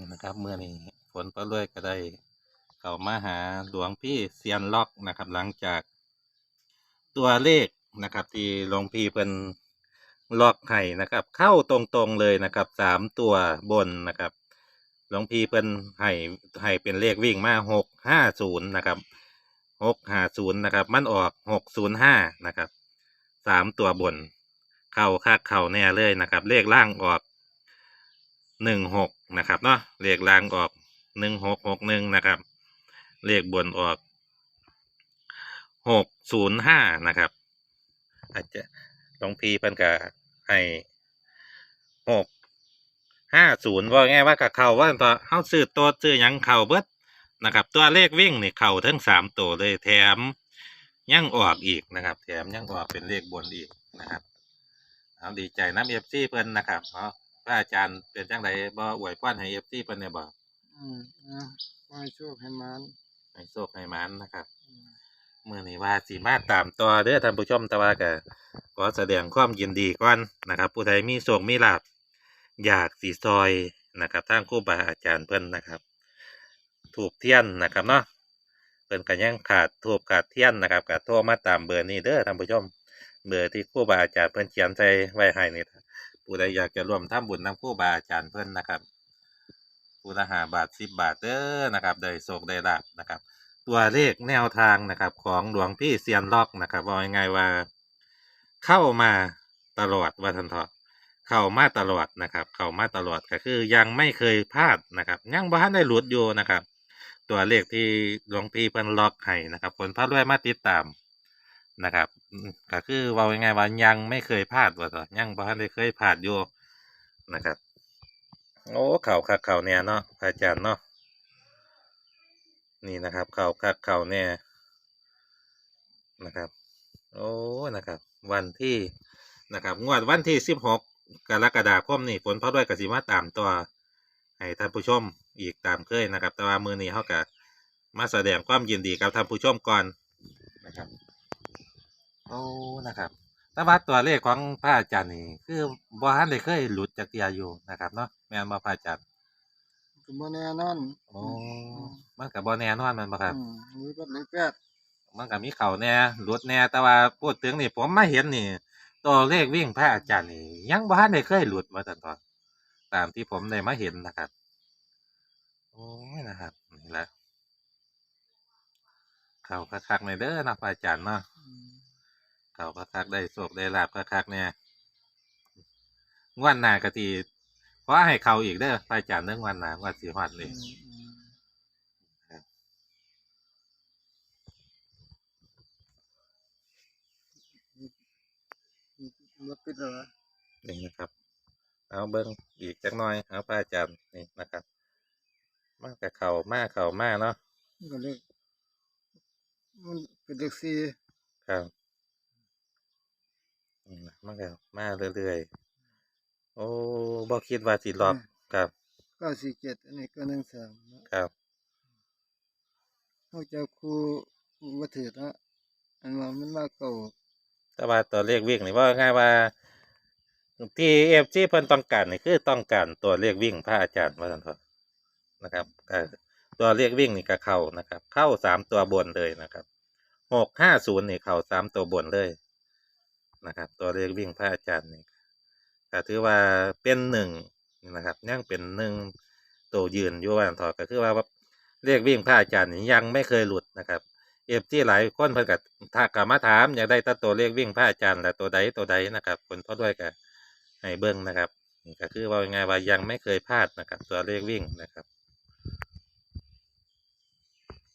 นี่นะครับเมื่อนี้ฝนก็เลยก็ได้ เข้ามาหาหลวงพี่เซียนล็อกนะครับ หลังจากตัวเลขนะครับ ที่หลวงพี่เป็นล็อกให้นะครับ เข้าตรงๆเลยนะครับสามตัวบนนะครับหลวงพี่เป็นให้ให้เป็นเลขวิ่งมาหกห้าศูนย์นะครับหกห้าศูนย์นะครับ มันออกหกศูนย์ห้านะครับสามตัวบน เข้าคักเข้าแน่เลยนะครับ เลขล่างออก หนึ่งหกนะครับเนาะเลขล่างออกหนึ่งหกหกหนึ่งนะครับ เลขบนออกหกศูนย์ห้านะครับ อาจจะหลวงพี่เพิ่นก็ให้หกห้าศูนย์ว่าไงว่ากับเขาว่าต่อเฮาซื้อตัวซื้อยังเข่าเบิดนะครับ ตัวเลขวิ่งนี่เข่าทั้งสามตัวเลยแถมยังออกอีกนะครับ แถมยังออกเป็นเลขบนอีกนะครับเอาดีใจน้ำเอฟซีเพิ่นนะครับเนาะ อาจารย์เป็นจังไดบ่อวยพรให้เอฟซีเพิ่นเนี่ยบ่อืมอะขอให้โชคให้มันให้โชคให้หมันนะครับ อืมเมื่อนี้ว่าสีมาตามต่อเด้อท่านผู้ชมแต่ว่าก็ขอแสดงความยินดีก่อนนะครับ ผู้ใดมีโชคมีลาภอยากสีซอยนะครับทางครูบาอาจารย์เพิ่นนะครับถูกเทียนนะครับเนาะเพิ่นก็ยังขาดถูกขาดเทียนนะครับก็โทรมาตามเบอร์นี้เด้อท่านผู้ชมเบอร์ที่ครูบาอาจารย์เพิ่นเขียนใส่ไว้ให้นี่ ผู้ใดอยากจะร่วมทำบุญนำครูบาอาจารย์เพิ่อนนะครับผู้ละหาบาทสิบบาทเด้อนะครับ ได้โชคได้ลาภนะครับ ตัวเลขแนวทางนะครับของหลวงพี่เซียนล็อกนะครับว่ายังไงว่า เข้ามาตลอดว่าทันเถาะเข้ามาตลอดนะครับ เข้ามาตลอดก็คือยังไม่เคยพลาดนะครับ ยังบ่ทันได้หลุดอยู่นะครับ ตัวเลขที่หลวงพี่เพิ่นล็อกให้นะครับผลพระรวยมาติดตาม นะครับก็คือว่ายังไงว่ายังไม่เคยพลาดว่าต่อยังบ่ทันได้เคยพลาดอยู่นะครับ โอ้เข่าคักเข่าแน่เนาะอาจารย์เนาะนี่นะครับ เข่าคักเข่าแน่นะครับ โอ้นะครับ วันที่นะครับ งวดวันที่สิบหกกรกฎาคมนี่ฝนพระด้วยกสิมาตามตัวให้ท่านผู้ชมอีกตามเคยนะครับ แต่ว่ามือนี้เขากับมาแสดงความยินดีกับท่านผู้ชมก่อนนะครับ โอ้นะครับ แต่ว่าตัวเลขของพระอาจารย์นี่คือบ่ทันได้เคยหลุดจากเตียอยู่นะครับเนาะแม่นบ่พระอาจารย์ก็บ่แน่นอนโอ้มันกับบ่แน่นอนแมันบ่ครับ อืมมีบัดเลยแปดมันก็มีเข่าแหน่หลุดแหน่แต่ว่าพูดถึงนี่ผมมาเห็นนี่ ตัวเลขวิ่งพระอาจารย์นี่ยังบ่ทันได้เคยหลุดมาตลอดตามที่ผมได้มาเห็นนะครับ โอ้ยนะครับนี่แหละเข่าคักๆในเด้อนะพระอาจารย์เนาะอืม เข่าคักๆได้โศกได้ลาบคักๆเนี่ยงวันหน้ากะทีขอให้เขาอีกเด้อพระอาจารย์เรื่องวันหน้างวันสีฮอดเลอืยมอืมครับรถติดแล้ววะนี่นะครับ เอาเบิ้งอีกจักหน่อยเอาพระอาจารย์นี่นะครับ มากกับเข่ามากเข่ามากเนาะมันก็เลยมันเป็นเลขสี่ครับนี่นะ มันก็มาเรื่อยๆ โอ้บ่คิดว่าสิรอบครับเก้าสี่เจ็ดอันนี้ก็หนึ่งสามเนาะครับเขาจะครูวัตถุเนาะอันว่ามันมาเก่าแต่ว่าตัวเลขวิ่งนี่ว่าง่ายว่าที่เอฟซีเพิ่นต้องการนี่คือต้องการตัวเลขวิ่งพระอาจารย์ว่าซั่นเถอะนะครับก็ตัวเลขวิ่งนี่ก็เข้านะครับ เข้าสามตัวบนเลยนะครับหกห้าศูนย์นี่เข้าสามตัวบนเลย นะครับ ตัวเลขวิ่งพระอาจารย์นี่ก็ถือว่าเป็นหนึ่งนะครับยังเป็นหนึ่งตัวยืนอยู่ว่าซั่นถอะก็คือว่าเลขวิ่งพระอาจารย์นี่ยังไม่เคยหลุดนะครับเอฟที่หลายคนเพิ่นก็ถ้ากลับมาถามอยากได้ตัตัวเลขวิ่งพระอาจารย์และตัวใดตัวใดนะครับคนพ่อด้วยก็ให้เบิ่งนะครับก็คือว่ายังไงว่ายังไม่เคยพลาดนะครับ ตัวเลขวิ่งนะครับ